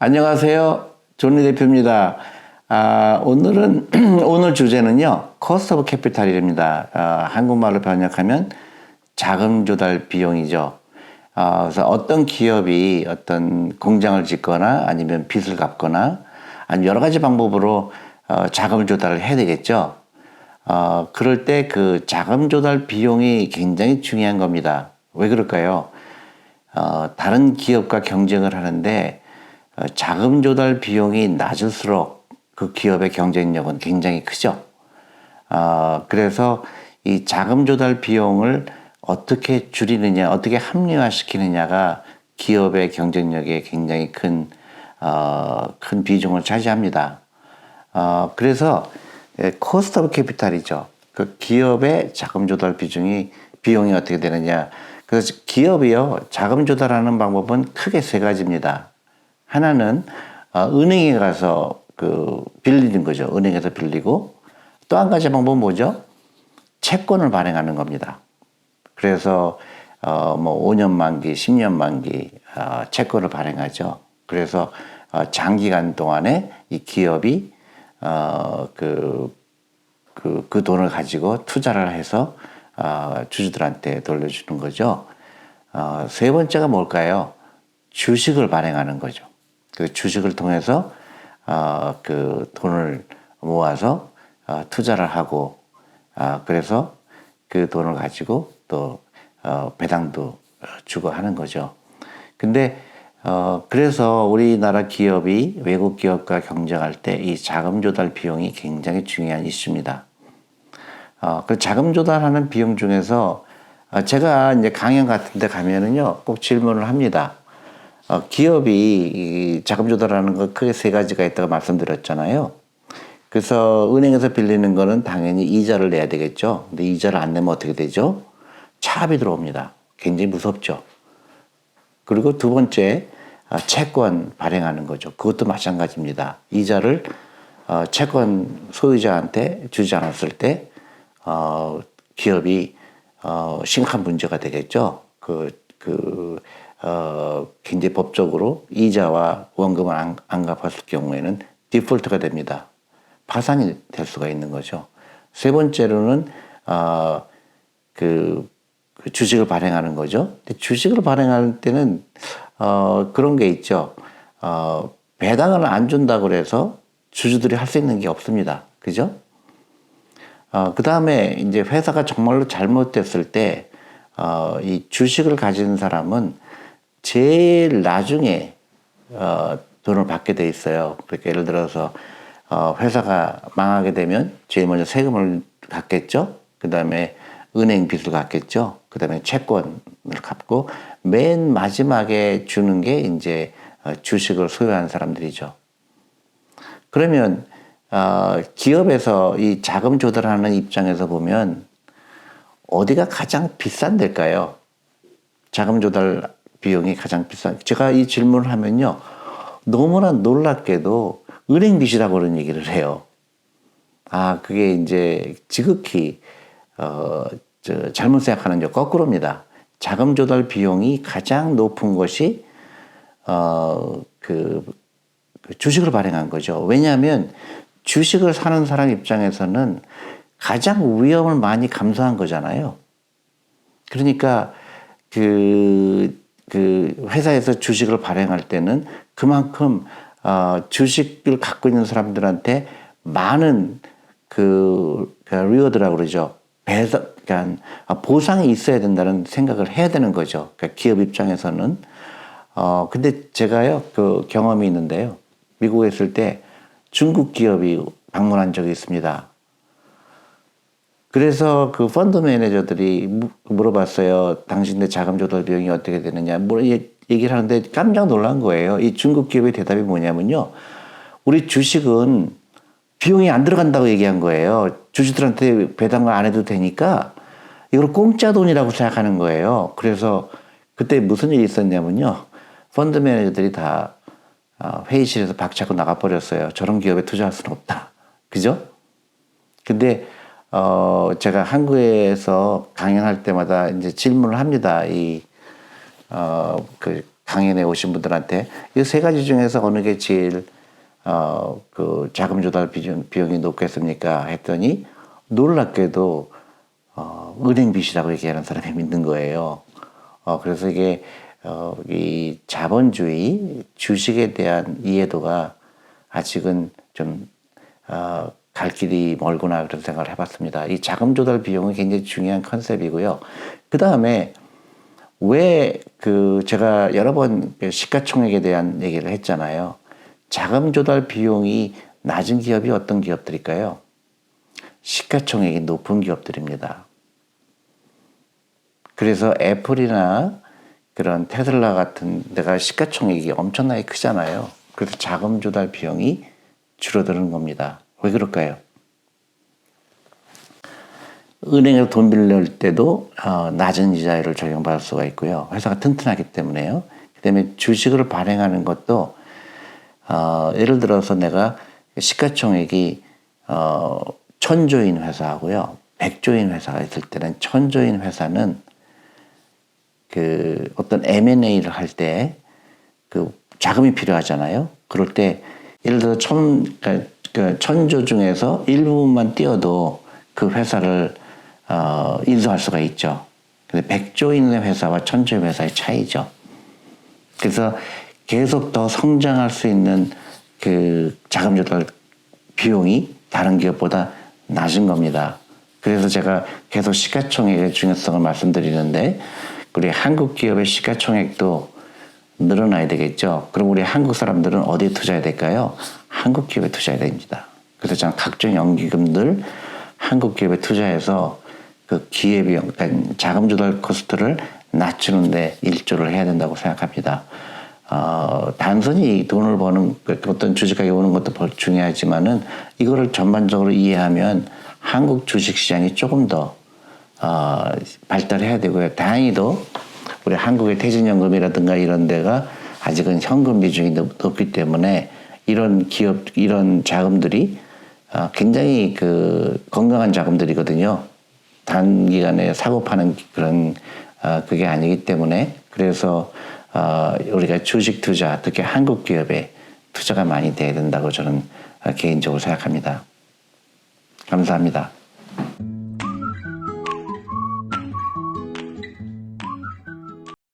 안녕하세요. 존리 대표입니다. 아, 오늘은, 오늘 주제는요, 코스트 오브 캐피탈입니다. 아, 한국말로 번역하면 자금 조달 비용이죠. 아, 그래서 어떤 기업이 어떤 공장을 짓거나 아니면 빚을 갚거나 아니면 여러 가지 방법으로 어, 자금을 조달을 해야 되겠죠. 어, 그럴 때 그 자금 조달 비용이 굉장히 중요한 겁니다. 왜 그럴까요? 어, 다른 기업과 경쟁을 하는데 어, 자금 조달 비용이 낮을수록 그 기업의 경쟁력은 굉장히 크죠. 어, 그래서 이 자금 조달 비용을 어떻게 줄이느냐, 어떻게 합리화시키느냐가 기업의 경쟁력에 굉장히 큰, 어, 큰 비중을 차지합니다. 어, 그래서 코스트 오브 캐피탈이죠. 그 기업의 자금 조달 비중이 비용이 어떻게 되느냐. 그래서 기업이요 자금 조달하는 방법은 크게 세 가지입니다. 하나는 어, 은행에 가서 그 빌리는 거죠. 은행에서 빌리고 또 한 가지 방법은 뭐죠? 채권을 발행하는 겁니다. 그래서 어, 뭐 5년 만기, 10년 만기 어, 채권을 발행하죠. 그래서 어, 장기간 동안에 이 기업이 어, 그, 그, 그 돈을 가지고 투자를 해서 어, 주주들한테 돌려주는 거죠. 어, 세 번째가 뭘까요? 주식을 발행하는 거죠. 그 주식을 통해서 어, 그 돈을 모아서 어, 투자를 하고 어, 그래서 그 돈을 가지고 또 어, 배당도 주고 하는 거죠. 근데 어, 그래서 우리나라 기업이 외국 기업과 경쟁할 때 이 자금 조달 비용이 굉장히 중요한 이슈입니다. 어, 그 자금 조달하는 비용 중에서 어, 제가 이제 강연 같은 데 가면은요, 꼭 질문을 합니다. 어, 기업이 자금 조달하는 거 크게 세 가지가 있다고 말씀드렸잖아요. 그래서 은행에서 빌리는 거는 당연히 이자를 내야 되겠죠. 근데 이자를 안 내면 어떻게 되죠? 차압이 들어옵니다. 굉장히 무섭죠. 그리고 두 번째, 아, 채권 발행하는 거죠. 그것도 마찬가지입니다. 이자를 어, 채권 소유자한테 주지 않았을 때 어, 기업이 어, 심각한 문제가 되겠죠. 그, 그, 어, 굉장히 법적으로 이자와 원금을 안, 안 갚았을 경우에는 디폴트가 됩니다. 파산이 될 수가 있는 거죠. 세 번째로는, 어, 그, 그 주식을 발행하는 거죠. 근데 주식을 발행할 때는 어, 그런 게 있죠. 어, 배당을 안 준다 그래서 주주들이 할 수 있는 게 없습니다. 그죠? 어, 그 다음에 이제 회사가 정말로 잘못됐을 때, 어, 이 주식을 가진 사람은 제일 나중에, 어, 돈을 받게 돼 있어요. 그러니까 예를 들어서, 어, 회사가 망하게 되면 제일 먼저 세금을 갚겠죠? 그 다음에 은행 빚을 갚겠죠. 그 다음에 채권을 갚고 맨 마지막에 주는 게 이제 어, 주식을 소유한 사람들이죠. 그러면 어, 기업에서 이 자금 조달하는 입장에서 보면 어디가 가장 비싼 데일까요? 자금 조달 비용이 가장 비싼. 제가 이 질문을 하면요. 너무나 놀랍게도 은행 빚이라고 그런 얘기를 해요. 아, 그게 이제 지극히 어, 저, 잘못 생각하는 게 거꾸로입니다. 자금 조달 비용이 가장 높은 것이 어, 그, 그 주식을 발행한 거죠. 왜냐하면 주식을 사는 사람 입장에서는 가장 위험을 많이 감수한 거잖아요. 그러니까 그, 그 회사에서 주식을 발행할 때는 그만큼 어, 주식을 갖고 있는 사람들한테 많은 그, 그 리워드라고 그러죠. 배상, 그러니까 보상이 있어야 된다는 생각을 해야 되는 거죠. 그러니까 기업 입장에서는. 어, 근데 제가요, 그 경험이 있는데요. 미국에 있을 때 중국 기업이 방문한 적이 있습니다. 그래서 그 펀드 매니저들이 물어봤어요. 당신네 자금 조달 비용이 어떻게 되느냐. 뭐 얘기를 하는데 깜짝 놀란 거예요. 이 중국 기업의 대답이 뭐냐면요. 우리 주식은 비용이 안 들어간다고 얘기한 거예요. 주주들한테 배당을 안 해도 되니까 이걸 공짜 돈이라고 생각하는 거예요. 그래서 그때 무슨 일이 있었냐면요. 펀드 매니저들이 다 어, 회의실에서 박차고 나가버렸어요. 저런 기업에 투자할 수는 없다. 그죠? 근데, 어, 제가 한국에서 강연할 때마다 이제 질문을 합니다. 이, 어, 그 강연에 오신 분들한테 이 세 가지 중에서 어느 게 제일 어, 그 자금 조달 비용, 비용이 높겠습니까? 했더니 놀랍게도 어, 은행 빚이라고 얘기하는 사람이 믿는 거예요. 어, 그래서 이게 어, 이 자본주의 주식에 대한 이해도가 아직은 좀 어, 갈 길이 멀구나 그런 생각을 해봤습니다. 이 자금 조달 비용은 굉장히 중요한 컨셉이고요. 그 다음에 왜 그 제가 여러 번그 시가총액에 대한 얘기를 했잖아요. 자금 조달 비용이 낮은 기업이 어떤 기업들일까요? 시가총액이 높은 기업들입니다. 그래서 애플이나 그런 테슬라 같은 데가 시가총액이 엄청나게 크잖아요. 그래서 자금 조달 비용이 줄어드는 겁니다. 왜 그럴까요? 은행에서 돈 빌릴 때도 어, 낮은 이자율을 적용받을 수가 있고요. 회사가 튼튼하기 때문에요. 그다음에 주식을 발행하는 것도 어, 예를 들어서 내가 시가총액이 어, 천조인 회사하고요, 백조인 회사가 있을 때는 천조인 회사는 그 어떤 M&A를 할 때 그 자금이 필요하잖아요. 그럴 때 예를 들어 천, 그러니까 그 천조 중에서 일부분만 띄어도 그 회사를 어, 인수할 수가 있죠. 근데 백조인의 회사와 천조인 회사의 차이죠. 그래서 계속 더 성장할 수 있는 그 자금 조달 비용이 다른 기업보다 낮은 겁니다. 그래서 제가 계속 시가총액의 중요성을 말씀드리는데 우리 한국 기업의 시가총액도 늘어나야 되겠죠. 그럼 우리 한국 사람들은 어디에 투자해야 될까요? 한국 기업에 투자해야 됩니다. 그래서 저는 각종 연기금들 한국 기업에 투자해서 그 기회비용, 그러니까 자금 조달 코스트를 낮추는데 일조를 해야 된다고 생각합니다. 어, 단순히 돈을 버는 그 어떤 주식하게 오는 것도 벌- 중요하지만은 이거를 전반적으로 이해하면 한국 주식 시장이 조금 더 어, 발달해야 되고요. 다행히도 우리 한국의 퇴직연금이라든가 이런 데가 아직은 현금 비중이 높, 높기 때문에 이런 기업 이런 자금들이 어, 굉장히 그 건강한 자금들이거든요. 단기간에 사고 파는 그런 어, 그게 아니기 때문에 그래서 어, 우리가 주식 투자 특히 한국 기업에 투자가 많이 돼야 된다고 저는 어, 개인적으로 생각합니다. 감사합니다.